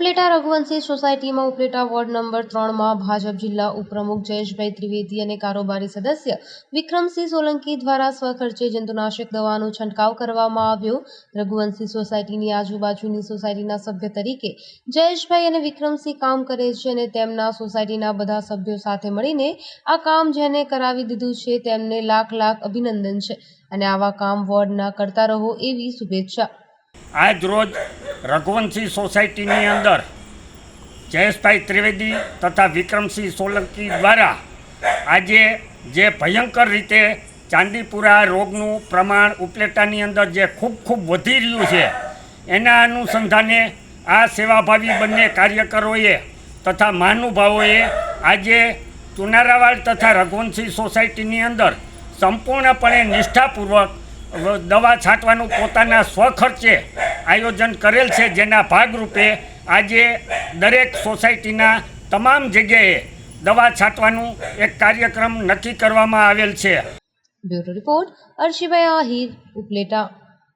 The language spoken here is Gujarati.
ઉપલેટા રઘુવંશી સોસાયટીમાં ઉપલેટા વોર્ડ નંબર ત્રણમાં ભાજપ જિલ્લા ઉપપ્રમુખ જયેશભાઈ ત્રિવેદી અને કારોબારી સદસ્ય વિક્રમસિંહ સોલંકી દ્વારા સ્વખર્ચે જંતુનાશક દવાનો છંટકાવ કરવામાં આવ્યો. રઘુવંશી સોસાયટીની આજુબાજુની સોસાયટીના સભ્ય તરીકે જયેશભાઈ અને વિક્રમસિંહ કામ કરે છે અને તેમના સોસાયટીના બધા સભ્યો સાથે મળીને આ કામ જેને કરાવી દીધું છે તેમને લાખ લાખ અભિનંદન છે. અને આવા કામ વોર્ડના કરતા રહો એવી શુભેચ્છા. આજ રોજ રઘુવંશી સોસાયટીની અંદર જયેશભાઈ ત્રિવેદી તથા વિક્રમસિંહ સોલંકી દ્વારા આજે જે ભયંકર રીતે ચાંદીપુરા રોગનું પ્રમાણ ઉપલેટાની અંદર જે ખૂબ ખૂબ વધી રહ્યું છે, એના અનુસંધાને આ સેવાભાવી બંને કાર્યકરોએ તથા મહાનુભાવોએ આજે ચુનારાવાડ તથા રઘુવંશી સોસાયટીની અંદર સંપૂર્ણપણે નિષ્ઠાપૂર્વક દવા છાંટવાનું પોતાના સ્વખર્ચે આયોજન કરેલ છે જેના ભાગરૂપે આજે દરેક સોસાયટીના તમામ જગ્યાએ દવા છાંટવાનું એક કાર્યક્રમ નક્કી કરવામાં આવેલ છે. Bureau report Arshibhai Ahir Upleta